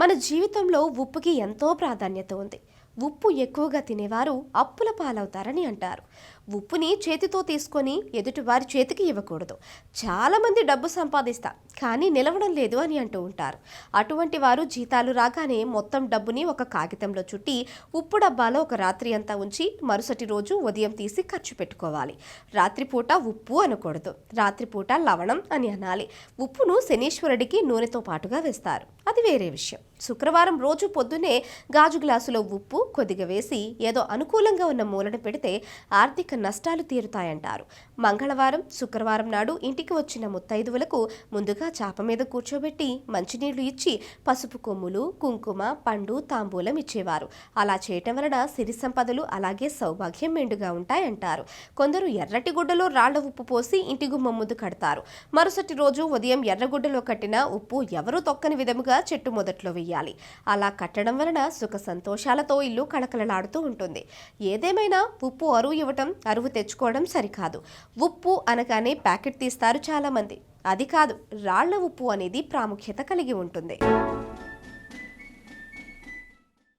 మన జీవితంలో ఉప్పుకి ఎంతో ప్రాధాన్యత ఉంది. ఉప్పు ఎక్కువగా తినేవారు అప్పుల పాలవుతారని అంటారు. ఉప్పుని చేతితో తీసుకొని ఎదుటివారి చేతికి ఇవ్వకూడదు. చాలామంది డబ్బు సంపాదిస్తారు. కానీ నిలవడం లేదు అని అంటూ ఉంటారు. అటువంటి వారు జీతాలు రాగానే మొత్తం డబ్బుని ఒక కాగితంలో చుట్టి ఉప్పు డబ్బాలో ఒక రాత్రి అంతా ఉంచి మరుసటి రోజు ఉదయం తీసి ఖర్చు పెట్టుకోవాలి. రాత్రిపూట ఉప్పు అనకూడదు. రాత్రిపూట లవణం అని అనాలి. ఉప్పును శనీశ్వరుడికి నూనెతో పాటుగా వేస్తారు. అది వేరే విషయం. శుక్రవారం రోజు పొద్దునే గాజు గ్లాసులో ఉప్పు కొద్దిగా వేసి ఏదో అనుకూలంగా ఉన్న మూలన పెడితే ఆర్థిక నష్టాలు తీరుతాయంటారు. మంగళవారం శుక్రవారం నాడు ఇంటికి వచ్చిన ముత్తైదువులకు ముందుగా చాప మీద కూర్చోబెట్టి మంచినీళ్ళు ఇచ్చి పసుపు కొమ్ములు కుంకుమ పండు తాంబూలం ఇచ్చేవారు. అలా చేయటం వలన సిరి సంపదలు అలాగే సౌభాగ్యం మెండుగా ఉంటాయంటారు. కొందరు ఎర్రటి గుడ్డలో రాళ్ళ ఉప్పు పోసి ఇంటి గుమ్మం ముందు కడతారు. మరుసటి రోజు ఉదయం ఎర్రగుడ్డలో కట్టిన ఉప్పు ఎవరూ తొక్కని విధముగా చెట్టు మొదట్లో వెయ్యాలి. అలా కట్టడం వలన సుఖ సంతోషాలతో ఇల్లు కళకళలాడుతూ ఉంటుంది. ఏదేమైనా ఉప్పు అరువు ఇవ్వటం అరువు తెచ్చుకోవడం సరికాదు. ఉప్పు అనగానే ప్యాకెట్ తీస్తారు చాలామంది. అది కాదు రాళ్ళ ఉప్పు అనేది ప్రాముఖ్యత కలిగి ఉంటుంది.